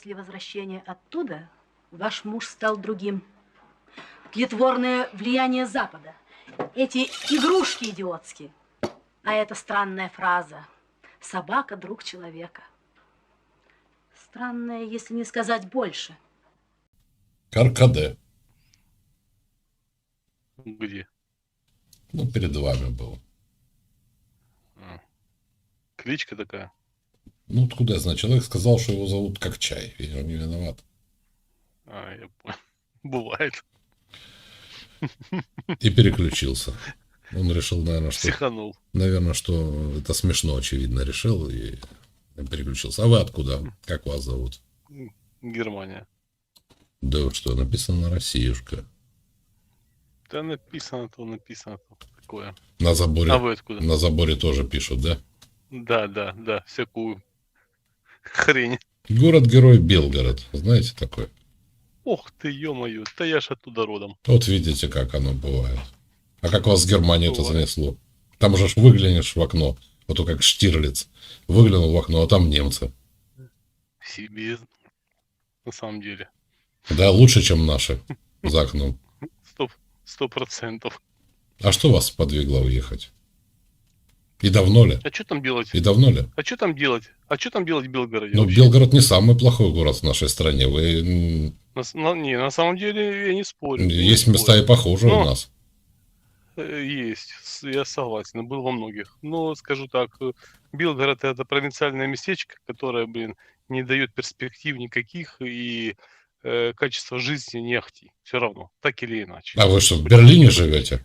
После возвращения оттуда ваш муж стал другим. Тлетворное влияние Запада. Эти игрушки идиотские. А это странная фраза. Собака – друг человека. Странная, если не сказать больше. Каркаде. Где? Ну, перед вами был. А. Кличка такая. Ну, откуда я знаю? Человек сказал, что его зовут как чай. Я не виноват. А, я понял. Бывает. И переключился. Он решил, наверное, что... Психанул. Наверное, что это смешно, очевидно, решил и переключился. А вы откуда? Как вас зовут? Германия. Да вот что, написано на Россиюшка. Да написано то, написано то. Такое. На заборе, А вы откуда? на заборе тоже пишут, да? Да, да, да. Всякую хрень. Город-герой Белгород. Знаете такой? Ох ты, ё-моё. Да я ж оттуда родом. Вот видите, как оно бывает. А как вас в Германию-то занесло? Там уже ж выглянешь в окно, вот то как Штирлиц. Выглянул в окно, а там немцы. Себе. На самом деле. Да, лучше, чем наши за окном. Сто процентов. А что вас подвигло уехать? И давно ли? А что там делать? И давно ли? А что там делать? А что там делать в Белгороде? Ну, вообще? Белгород не самый плохой город в нашей стране. Вы На на- не, на самом деле я не спорю. я не есть места и спорю. похуже у нас. Э, Есть, я согласен, был во многих. Но скажу так, э, Белгород это провинциальное местечко, которое, блин, не дает перспектив никаких и э, качество жизни не ахти. Все равно, так или иначе. А вы что, в Берлине живете?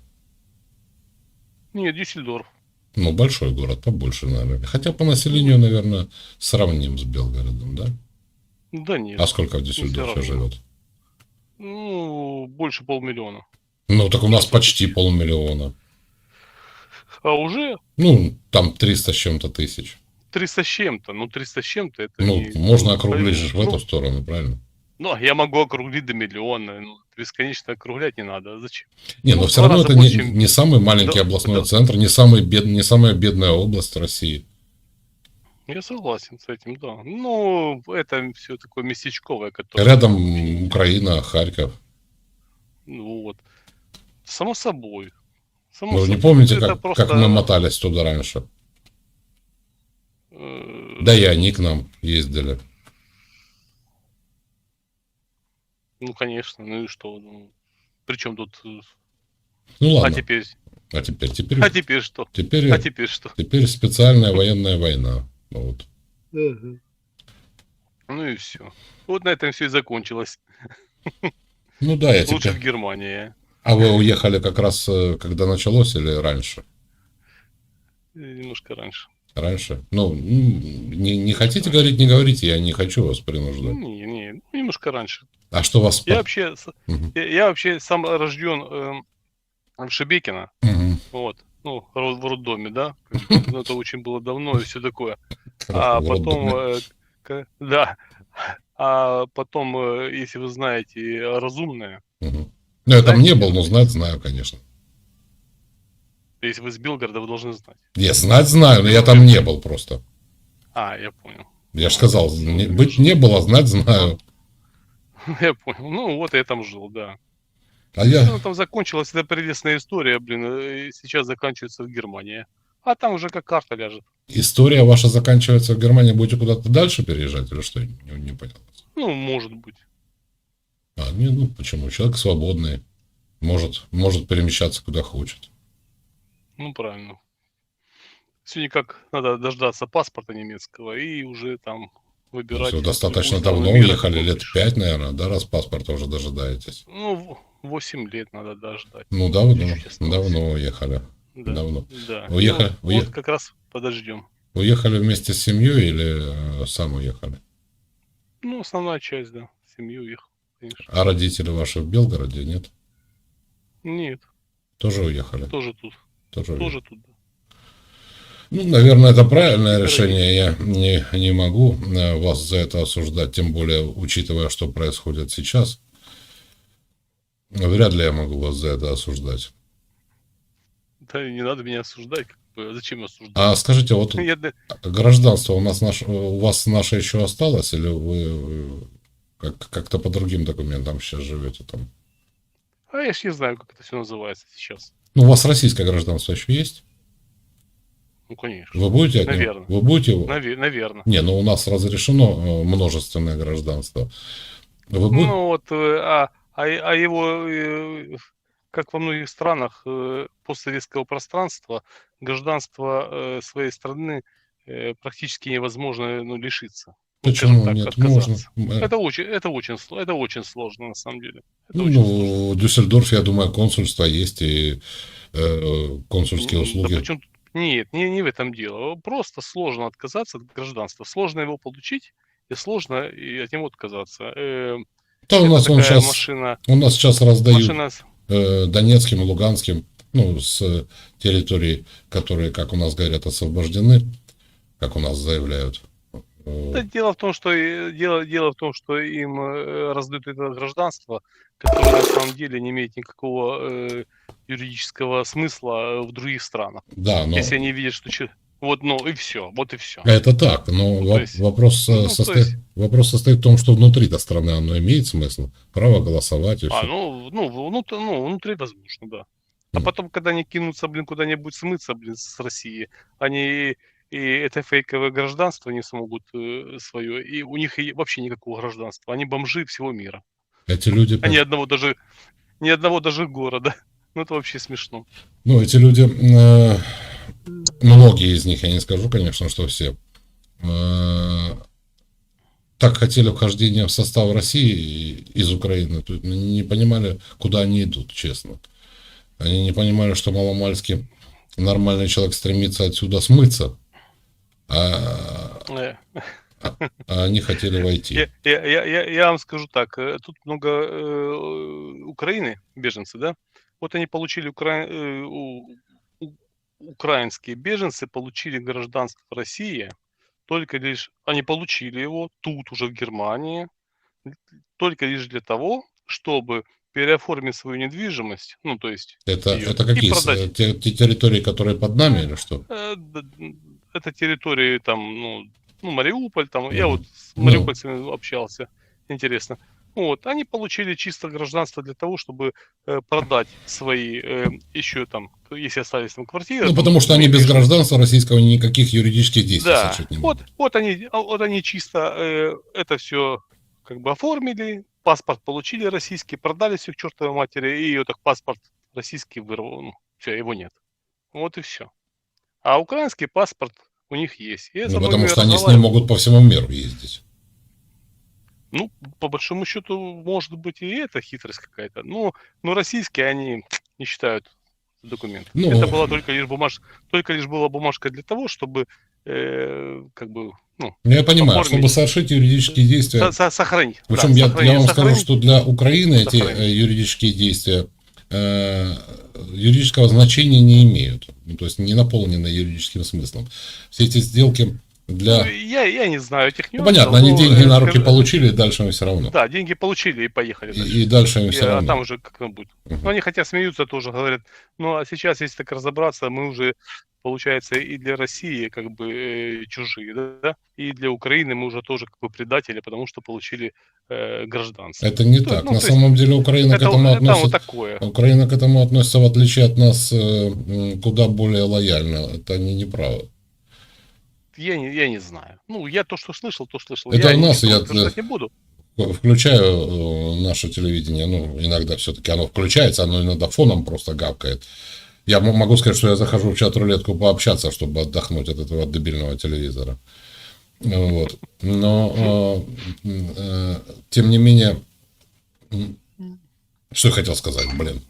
Нет, Дюссельдорф. Ну, большой город, побольше, наверное. Хотя по населению, наверное, сравним с Белгородом, да? Да нет. А сколько в Дюссельдорфе живет? Ну, больше полмиллиона. Ну, так у нас почти полмиллиона. А уже Ну, там 300 с чем-то тысяч. 300 с чем-то. Ну, 300 с чем-то это Ну, не- можно округлить же в Ну, эту сторону, правильно? Ну, я могу округлить до миллиона. Ну, бесконечно округлять не надо. А зачем? Не, но Ну, все равно это не, больше, не самый маленький Да, областной да. центр, не, самый бед, не самая бедная область России. Я согласен с этим, да. Ну, это все такое местечковое, которое... Рядом Украина, Харьков. Ну вот. Само собой. Само Вы же не собой. помните, Это как, просто, как мы мотались туда раньше? э, Да и они к нам ездили. Ну, конечно, ну и что? Ну, причем тут... э, Ну А ладно. теперь... А теперь, теперь, А теперь что? теперь, А теперь что? теперь специальная военная война. Вот. Ну и все. Вот на этом все и закончилось. Ну да, я Лучше в теперь. Германии. А вы уехали как раз, э, когда началось или раньше? э, Немножко раньше. Раньше? Ну, не, не хотите говорить, не говорите, я не хочу вас принуждать. Не, не, немножко раньше. А что вас... Я вообще, я, я вообще сам рожден эм, в Шебекино. Вот. Ну, в роддоме, да? Ну, Это очень было давно и все такое. А потом, э, к- да, а потом, э, если вы знаете, э, разумное. Ну, я там не был, но знать знаю, конечно. Если вы из Белгорода, вы должны знать. Я знать знаю, но я там не был просто. А, я понял. Я же сказал, не- быть не было, знать знаю. Я понял. Ну, вот я там жил, да. А я... Ну, там закончилась эта прелестная история, блин, э, и сейчас заканчивается в Германии. А там уже как карта ляжет. История ваша заканчивается в Германии, будете куда-то дальше переезжать или что? Не, не понял. Ну, может быть. А, не, ну почему? Человек свободный. Может, может перемещаться куда хочет. Ну, правильно. Все никак надо дождаться паспорта немецкого и уже там выбирать. Всё, достаточно давно уехали, лет пять, наверное, да, раз паспорта уже дожидаетесь. Ну, 8 лет надо дождать. Ну, давно, давно уехали. Да. Давно. Да. Уехали- Ну, уе- Вот как раз подождем. Уехали вместе с семьей или э, сам уехали? Ну, основная часть, да. Семью уехал, конечно. А родители ваши в Белгороде, нет? Нет, Тоже уехали? тоже тут. Тоже. Тоже тут. Ну, наверное, это правильное решение. Я не, не могу э, вас за это осуждать, тем более, учитывая, что происходит сейчас. Вряд ли я могу вас за это осуждать. Да не надо меня осуждать. бы, зачем осуждать? А скажите, вот Я гражданство у нас наш, у вас наше еще осталось, или вы как, как-то по другим документам сейчас живете там? А я ж не знаю, как это все называется сейчас. Ну, у вас российское гражданство еще есть? Ну, конечно. Вы будете от него- Наверно. Вы будете? Наверное. Не, ну у нас разрешено э, множественное гражданство. Вы будете? Ну вот, э, а, а, а его, э, как во многих странах постсоветского пространства, гражданство своей страны практически невозможно ну, лишиться. Ну, Почему так, нет? отказаться. Можно. Э, Это очень, это очень, это очень сложно на самом деле. Это Ну, ну, в Дюссельдорфе, я думаю, консульство есть и э, консульские да услуги. причем тут- Нет, не, не в этом дело. Просто сложно отказаться от гражданства. Сложно его получить, и сложно и от него отказаться. Э, Да, у нас он сейчас, машина, у нас сейчас раздают машина э, Донецким, Луганским, ну, с территорий, которые, как у нас говорят, освобождены, как у нас заявляют. Э, Да, дело в том, что э, дело, дело в том, что им э, раздают это гражданство, которое на самом деле не имеет никакого э, юридического смысла в других странах. Да, но Если они видят, что вот, ну и все, вот и все. это так, но Ну, есть- вопрос, э, ну, то состоит, есть- вопрос состоит в том, что внутри-то страны оно имеет смысл, право голосовать и А, все. ну, ну, в- ну, ну, внутри возможно, да. А потом, когда они кинутся, блин, куда-нибудь смыться, блин, с России, они и это фейковое гражданство не смогут э, свое, и у них вообще никакого гражданства. Они бомжи всего мира. Эти люди, А ни одного даже, ни одного даже города. Ну, это вообще смешно. ну, эти люди, э, многие из них, я не скажу, конечно, что все, э, так хотели вхождения в состав России из Украины, не понимали, куда они идут, честно. Они не понимали, что маломальски нормальный человек стремится отсюда смыться, а они хотели войти. Я, я, я, я- вам скажу так, э, тут много э, Украины, беженцы, да? Вот они получили, укра- э, у- украинские беженцы получили гражданство России, только лишь, они получили его тут уже в Германии, только лишь для того, чтобы переоформить свою недвижимость, ну, то есть Это, её это какие? продать. Те, те территории, которые под нами или что? Э, Это территории там, ну, ну, Мариуполь, там, я вот с Ну. мариупольцами общался, интересно. Вот, они получили чисто гражданство для того, чтобы э, продать свои э, еще там, если остались там квартиры. Ну, потому что они ну, без гражданства российского никаких юридических действий Да, совершить не вот, могут. вот они, а вот они чисто э, это все как бы оформили, паспорт получили российский, продали все к чертовой матери, и вот так паспорт российский вырвал, ну, все, его нет. Вот и все. А украинский паспорт у них есть. Ну, потому что они с ним могут по всему миру ездить. Ну, по большому счету, может быть, и это хитрость какая-то. Но, но российские они не считают документ. Ну, это была только лишь бумажка, только лишь была бумажка для того, чтобы э, как бы ну, Ну, Я понимаю, Оформить. чтобы совершить юридические действия. со- со- сохранить. Да, Причем я, сохранить- я вам скажу, сохранить. что для Украины эти Сохранить. э, юридические действия э, юридического значения не имеют. Ну, то есть не наполнены юридическим смыслом. Все эти сделки для... Ну, я, я не знаю этих Ну, нюансов. понятно, они но, деньги э, на руки скажи- получили, и дальше им все равно. Да, деньги получили и поехали. дальше. И, и дальше им И, все а равно. там уже как оно будет. Мгм. Ну, они хотя смеются тоже, говорят, ну, а сейчас, если так разобраться, мы уже, получается, и для России как бы э, чужие, да, и для Украины мы уже тоже как бы предатели, потому что получили э, гражданство. Это не То- так. ну, На то есть самом деле Украина к это, этому это относится... вот такое. Украина к этому относится, в отличие от нас, э, куда более лояльно. Это они не правы. Я не, я не знаю. Ну, я то, что слышал, то слышал. Это я у нас, не, я- утверждать не буду. Включаю э, наше телевидение, ну, иногда все-таки оно включается, оно иногда фоном просто гавкает. Я могу сказать, что я захожу в чат-рулетку пообщаться, чтобы отдохнуть от этого дебильного телевизора. Вот. Но, э, э, тем не менее, что я хотел сказать, блин.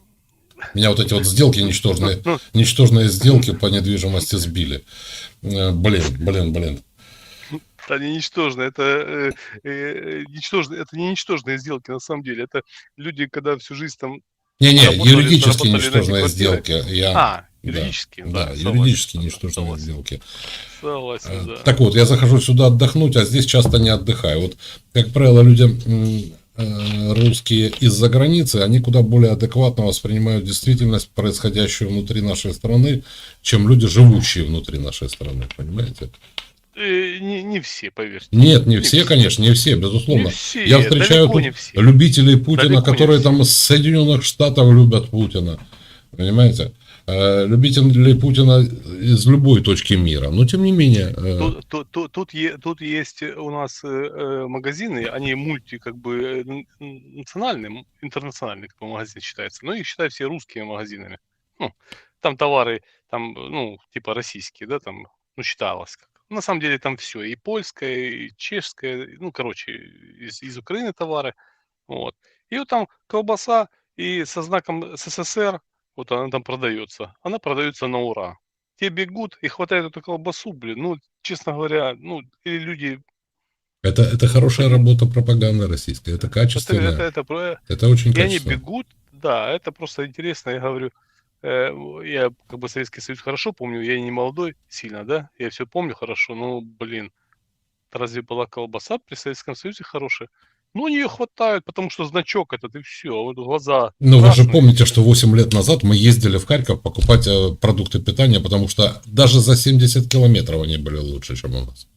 Меня вот эти вот сделки ничтожные, ничтожные сделки по недвижимости сбили. Э, Блин, блин, блин. Это не ничтожно, это, э, э, ничтожно, это не ничтожные сделки на самом деле. Это люди, когда всю жизнь там... Не-не, юридически ничтожные сделки. Я, А, да, юридически, Да, да. юридически согласен, ничтожные согласен, сделки. Согласен, Э, да. Так вот, я захожу сюда отдохнуть, а здесь часто не отдыхаю. Вот, как правило, людям русские из-за границы, они куда более адекватно воспринимают действительность, происходящую внутри нашей страны, чем люди, живущие внутри нашей страны, понимаете? Э, Не, не все, поверьте. Нет, не Не все, все. конечно, не все, безусловно. Не все, Я встречаю тут все. любителей Путина, Далеко которые там из Соединенных Штатов любят Путина. Понимаете? Э, Любители Путина из любой точки мира. Но тем не менее. э, Тут, тут, тут, тут, есть у нас э, э, магазины, они мульти, как бы э, национальные, м, интернациональный как бы, магазин считается, но их считают все русскими магазинами. Ну, там товары, там, э, ну, типа российские, да, там, ну, считалось как. На самом деле там все, и польское, и чешское, ну, короче, из, из Украины товары, вот. И вот там колбаса и со знаком СССР, вот она там продается, она продается на ура те бегут и хватает эту колбасу, блин, ну, честно говоря, ну, или люди, Это, это хорошая работа пропаганды российской. Это это, качественно. это, Это, это, про- очень и они качественно. бегут, да, это просто интересно, я говорю, э, я как бы Советский Союз хорошо помню, я не молодой сильно, да, я все помню хорошо, но, блин, разве была колбаса при Советском Союзе хорошая? Ну, они ее хватают, потому что значок этот, и все, вот глаза Но вы же красные. помните, что 8 лет назад мы ездили в Харьков покупать э, продукты питания, потому что даже за 70 километров они были лучше, чем у нас.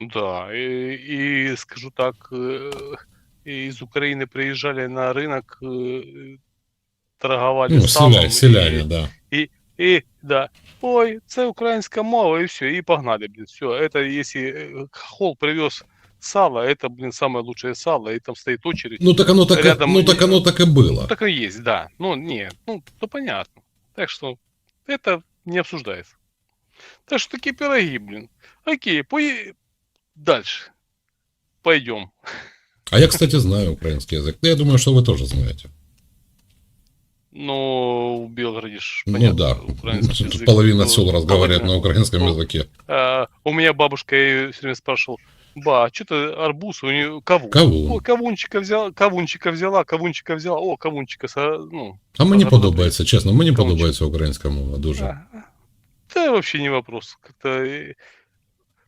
Да, и, и скажу так, э, из Украины приезжали на рынок, э, торговали Ну, салом, селяне, селяне, да. и, и, да, ой, це українська мова, і все, і погнали, блин, все, это если э, хохол привез сало, это, блин, самое лучшее сало, и там стоит очередь. Ну так оно так, и- Рядом ну, так оно так и Ну, было. так и есть, да, ну, нет, ну, то понятно. Так что это не обсуждается. Так что такие пироги, блин. Окей, пое... дальше. Пойдем. А я, кстати, знаю украинский язык. Я думаю, что вы тоже знаете. Белгороде ж, Ну понятно, да, украинский язык, половина ну, сел разговаривает половина. на украинском Ну, языке. А, у меня бабушка все время спрашивал, ба, а что ты арбуз, у нее кавун. Кавун. О, кавунчика взяла, кавунчика взяла, кавунчика взяла, о, кавунчика, са- ну, А мені Ага, подобається, чесно, мені Кавунчик. подобається українська мова дуже. а, да, вообще не вопрос. Как-то, э,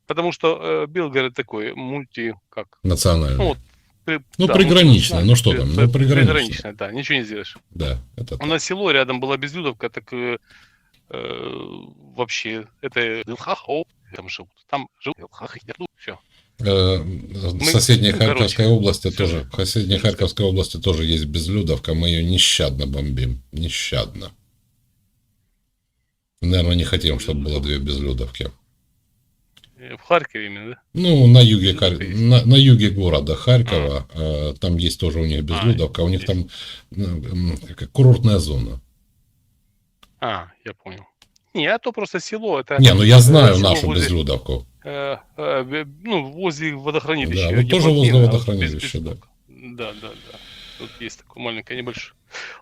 потому что э, Белгород такой мульти, как, Національна. Ну, вот, при- Ну, да, приграничная, мультинациональный, ну что при- там, ну, при- приграничная. приграничная, да, ничего не сделаешь. Да, это У так. нас село рядом была безлюдовка, так э, э, вообще это Вилхахо, там живут, там живут Вилхахи, ну все. Э, Мы- соседней Харьковской короче, области тоже, же. в соседней Харьковской области тоже есть безлюдовка, мы ее нещадно бомбим, нещадно. Наверное, не хотим, чтобы было две безлюдовки. Э, В Харькове именно, да? Ну, на юге, Хар- на, на юге города Харькова, э, там есть тоже у них безлюдовка, у них там курортная зона. А, я понял. Не, а то просто село, это... Не, ну я знаю нашу безлюдовку. э, э, бе- ну, возле водохранилища. Да, вот не тоже возле плотнее, а водохранилища, без- да. без- Да, да, да. Тут есть такое маленькое, небольшое.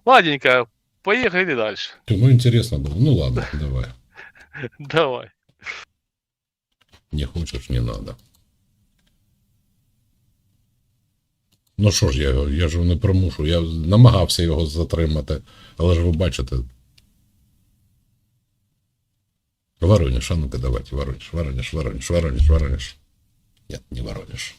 Ладненько, поехали дальше. Ну, интересно было. Ну, ладно, давай. Давай. Не хочеш, не надо. Ну що ж, я, я ж не примушу, я намагався його затримати, але ж ви бачите. Воронеж, а ну-ка давайте, Воронеж, Воронеж, Воронеж, Воронеж, Воронеж. Нет, не Воронеж.